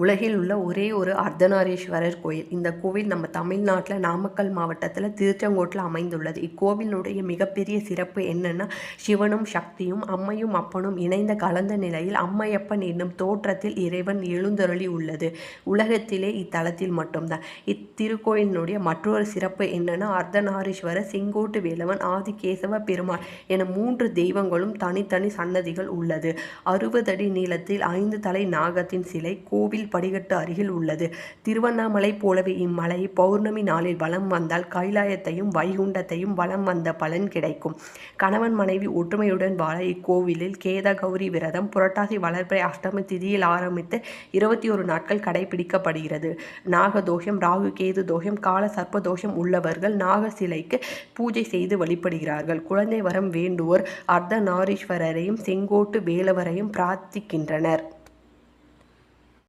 உலகில் உள்ள ஒரே ஒரு அர்த்தநாரீஸ்வரர் கோயில். இந்த கோவில் நம்ம தமிழ்நாட்டில் நாமக்கல் மாவட்டத்தில் திருச்செங்கோட்டில் அமைந்துள்ளது. இக்கோவிலினுடைய மிகப்பெரிய சிறப்பு என்னென்னா சிவனும் சக்தியும் அம்மையும் அப்பனும் இணைந்த கலந்த நிலையில் அம்மையப்பன் என்னும் தோற்றத்தில் இறைவன் எழுந்தருளி உள்ளது. உலகத்திலே இத்தலத்தில் மட்டும்தான். இத்திருக்கோயிலினுடைய மற்றொரு சிறப்பு என்னென்னா அர்த்தநாரீஸ்வரர் செங்கோட்டு வேலவன் ஆதிகேசவ பெருமாள் என மூன்று தெய்வங்களும் தனித்தனி சன்னதிகள் உள்ளது. அறுபது அடி நீளத்தில் ஐந்து தலை நாகத்தின் சிலை கோவில் படிக்கட்டு அருகில் உள்ளது. திருவண்ணாமலை போலவே இம்மலை பௌர்ணமி நாளில் வலம் வந்தால் கைலாயத்தையும் வைகுண்டத்தையும் வலம் வந்த பலன் கிடைக்கும். கணவன் மனைவி ஒற்றுமையுடன் வாழ இக்கோவிலில் கேத கௌரி விரதம் புரட்டாசி வளர்ப்பை அஷ்டமி திதியில் ஆரம்பித்து இருபத்தி ஒரு நாட்கள் கடைபிடிக்கப்படுகிறது. நாகதோஷம் ராகு கேது தோஷம் கால சர்ப்ப தோஷம் உள்ளவர்கள் நாக சிலைக்கு பூஜை செய்து வழிபடுகிறார்கள். குழந்தை வரம் வேண்டுவோர் அர்த்தநாரீஸ்வரரையும் செங்கோட்டு வேலவரையும் பிரார்த்திக்கின்றனர்.